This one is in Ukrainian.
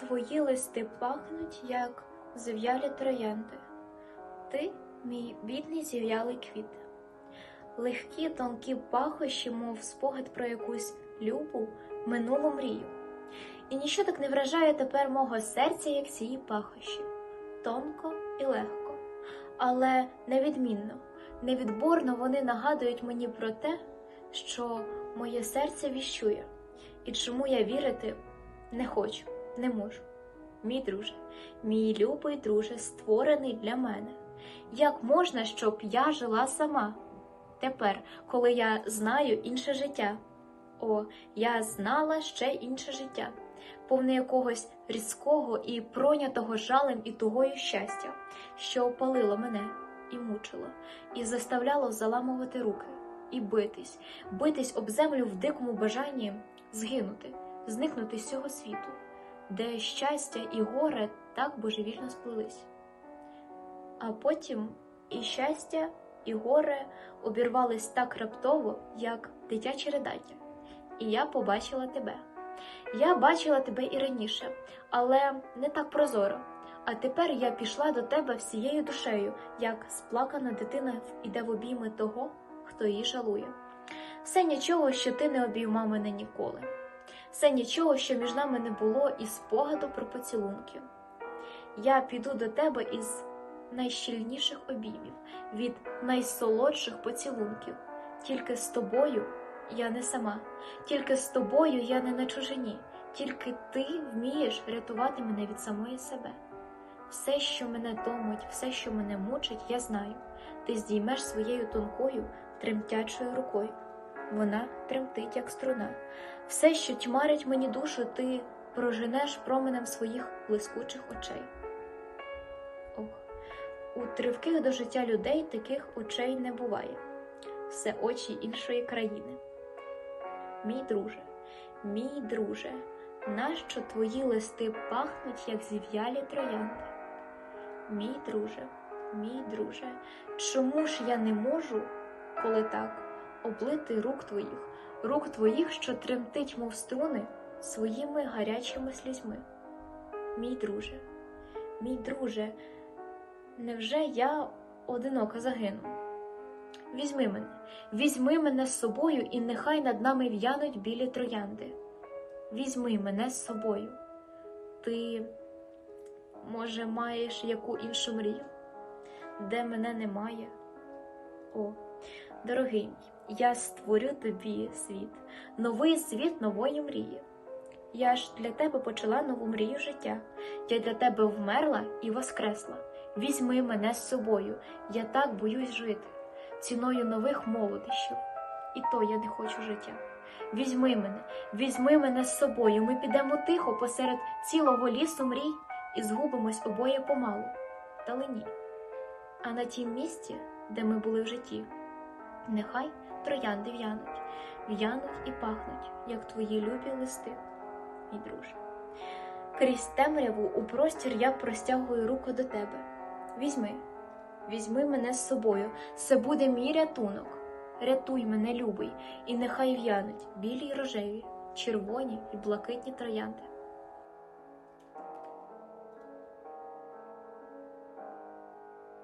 твої листи пахнуть, як зів'ялі троянди. Ти, мій бідний зів'ялий квіт. Легкі тонкі пахощі, мов спогад про якусь любу, минулу мрію. І ніщо так не вражає тепер мого серця, як ці пахощі. Тонко і легко, але невідмінно, невідборно вони нагадують мені про те, що моє серце віщує, і чому я вірити не хочу, не можу. Мій друже, мій любий друже, створений для мене. Як можна, щоб я жила сама? Тепер, коли я знаю інше життя. О, я знала ще інше життя, повне якогось різкого і пройнятого жалем і тугою щастя, що опалило мене і мучило, і заставляло заламувати руки, і битись, битись об землю в дикому бажанні згинути, зникнути з цього світу, де щастя і горе так божевільно сплелись. А потім і щастя, і горе обірвались так раптово, як дитяче ридання. І я побачила тебе. Я бачила тебе і раніше, але не так прозоро. А тепер я пішла до тебе всією душею, як сплакана дитина іде в обійми того, хто її жалує. Все нічого, що ти не обіймав мене ніколи. Все нічого, що між нами не було і спогаду про поцілунки. Я піду до тебе із найщільніших обіймів, від найсолодших поцілунків. Тільки з тобою я не сама, тільки з тобою я не на чужині, тільки ти вмієш рятувати мене від самої себе. Все, що мене томить, все, що мене мучить, я знаю. Ти здіймеш своєю тонкою, тремтячою рукою. Вона тремтить, як струна. Все, що тьмарить мені душу, ти проженеш променем своїх блискучих очей. Ох, у тривких до життя людей таких очей не буває. Все очі іншої країни. Мій друже, мій друже, нащо твої листи пахнуть, як зів'ялі троянди? Мій друже, мій друже, чому ж я не можу, коли так, облити рук твоїх, рук твоїх, що тремтить, мов струни, своїми гарячими слізьми? Мій друже, мій друже, невже я одиноко загину? Візьми мене, візьми мене з собою, і нехай над нами в'януть білі троянди. Візьми мене з собою. Ти, може, маєш яку іншу мрію, де мене немає? О, дорогий мій, я створю тобі світ, новий світ нової мрії. Я ж для тебе почала нову мрію життя. Я для тебе вмерла і воскресла. Візьми мене з собою, я так боюсь жити ціною нових молодощів. І то я не хочу життя. Візьми мене, візьми мене з собою. Ми підемо тихо посеред цілого лісу мрій і згубимось обоє помалу. Далині. А на тім місці, де ми були в житті, нехай троянди в'януть, в'януть і пахнуть, як твої любі листи, мій друже. Крізь темряву у простір я простягую руку до тебе. Візьми. Візьми мене з собою, це буде мій рятунок. Рятуй мене, любий, і нехай в'януть білі й рожеві, червоні й блакитні троянди.